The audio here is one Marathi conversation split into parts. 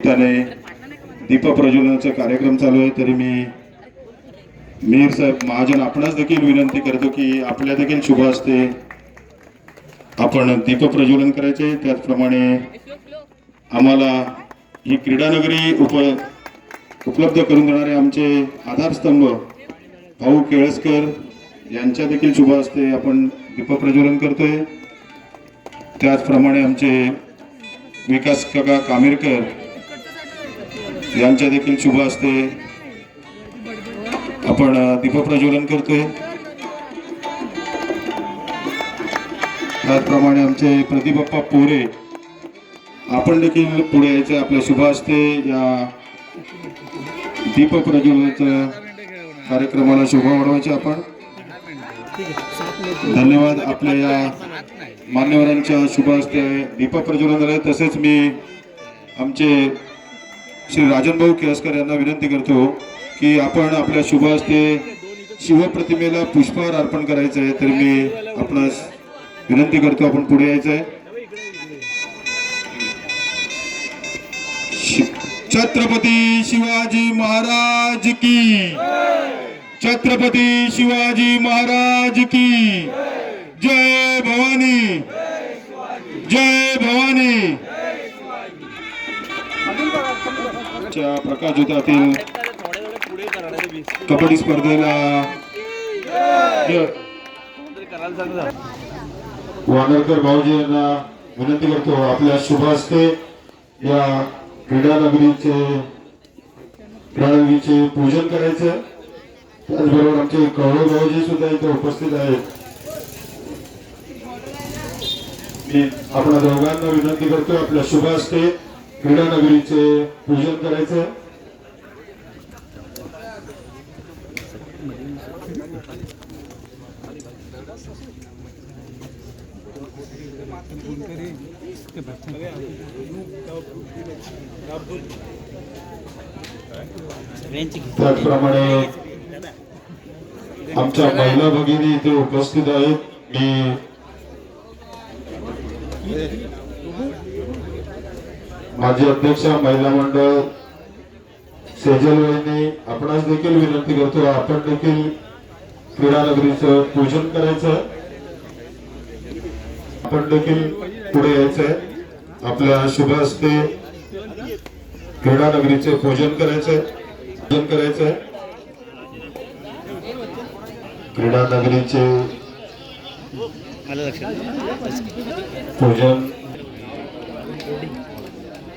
दीप प्रज्वलनाचा कार्यक्रम चालू आहे तरी मी मेयर साहेब महाजन आपणास देखील विनंती करतो की आपल्या देखील शुभ असते आपण दीपप्रज्वलन करायचे. त्याचप्रमाणे आम्हाला ही क्रीडानगरी उप उपलब्ध करून देणारे आमचे आधारस्तंभ भाऊ केळसकर यांच्या देखील शुभ असते आपण दीप प्रज्वलन करतोय. त्याचप्रमाणे आमचे विकास काका कामेरकर यांच्या देखील शुभ असते. आपण दीपप्रज्वलन करतोय. त्याचप्रमाणे आमचे प्रदीपप्पा पोरे आपण देखील पुढे यायचे आपल्या शुभ असते. या दीप प्रज्वलनाच्या कार्यक्रमाला शोभा वाढवायची आपण. धन्यवाद. आपल्या या मान्यवरांच्या शुभ हस्ते दीपप्रज्वलन झालं. तसेच मी आमचे श्री राजनभाऊ केळसकर यांना विनंती करतो की आपण आपल्या शुभ हस्ते शिवप्रतिमेला पुष्पहार अर्पण करायचं आहे तर मी आपणास विनंती करतो आपण पुढे यायचं आहे. शि- छत्रपती शिवाजी महाराज की छत्रपती शिवाजी महाराज की जय भवानी जय भवानी. च्या प्रकाशोतातील कबड्डी स्पर्धेला वानरकर भाऊजी यांना विनंती करतो आपल्या शुभ हस्ते या क्रीडा नगरीचे क्रीडा पूजन करायचं. त्याचबरोबर आमचे कवळे भाऊजी सुद्धा इथे उपस्थित आहेत. मी आपल्या दोघांना विनंती करतो आपल्या शुभ हस्ते क्रीडा नगरीचे पूजन करायचं त्याचप्रमाणे आमच्या महिला भगिनी इथे उपस्थित आहेत. मी माझी अध्यक्ष महिला मंडळ सेजल वहिनी आपणास देखील विनंती करतो आपण देखील क्रीडा नगरीचं पूजन करायचं. आपण देखील पुढे यायचंय. आपल्या शुभ हस्ते क्रीडा नगरीचे पूजन करायचंय. पूजन करायचंय. क्रीडा नगरीचे पूजन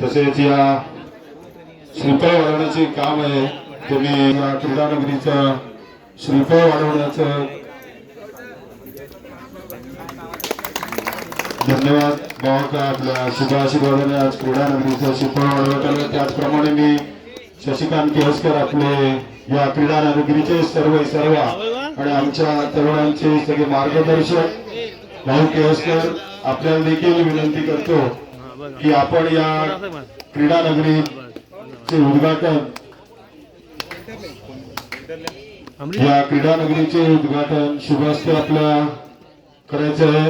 तसेच या श्रीफळ वाढवण्याचे काम आहे. तुम्ही या क्रीडा नगरीचं श्रीफळ वाढवण्याचं धन्यवाद. भावका आपल्या शुभाशीर्वादाने आज क्रीडा श्रीफळ वाढवण्यात आलं. त्याचप्रमाणे मी शशिकांत केळसकर आपले या क्रीडानगरीचे सर्व सर्व आणि आमच्या तरुणांचे सगळे मार्गदर्शक भाऊ केळसकर आपल्याला देखील विनंती करतो. की आपण या क्रीडा नगरीचे उद्घाटन या क्रीडा नगरीचे उद्घाटन शुभ हस्ते आपल्या करायचं आहे.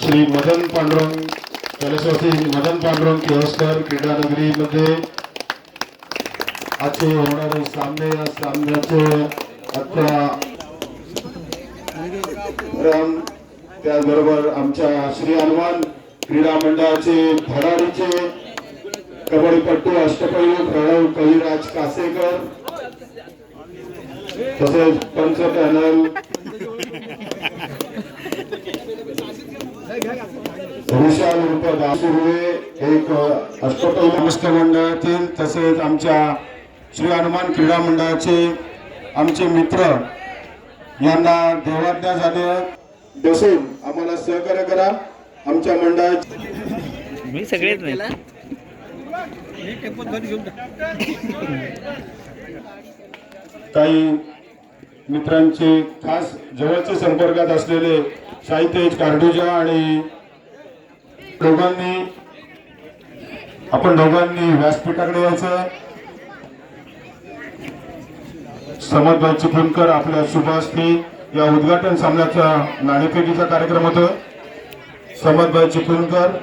श्री मदन पांडुरंग कैलासवासी मदन पांडुरंग केळसकर क्रीडा नगरीमध्ये आजचे होणारे सामने या सामन्याचे आता त्याचबरोबर आमच्या श्री हनुमान क्रीडा मंडळाचे धडाडीचे कबड्डीपट्टू अष्टपैलू प्रणव कविराज कासेकर तसेच पंच पॅनल. विशाल रूप दासुर्वे एक अष्टपैलू नमस्कार मंडळातील तसेच आमच्या श्री हनुमान क्रीडा मंडळाचे आमचे मित्र यांना देवाज्ञा झाले. बसून आम्हाला सहकार्य करा. आमच्या मंडळाचे मी सगळेच काही मित्रांचे खास जवळचे संपर्कात असलेले साहितेज कार्डुजा आणि दोघांनी आपण दोघांनी व्यासपीठाकडे यायचं. समदभाई चिपळूणकर आपल्या हस्ते या उद्घाटन सामन्याचा नाणेफेकीचा कार्यक्रम होतो. समदभाई चिपळूणकर.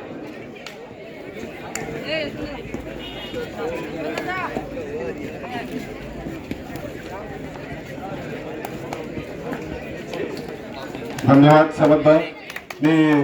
धन्यवाद समदभाई मी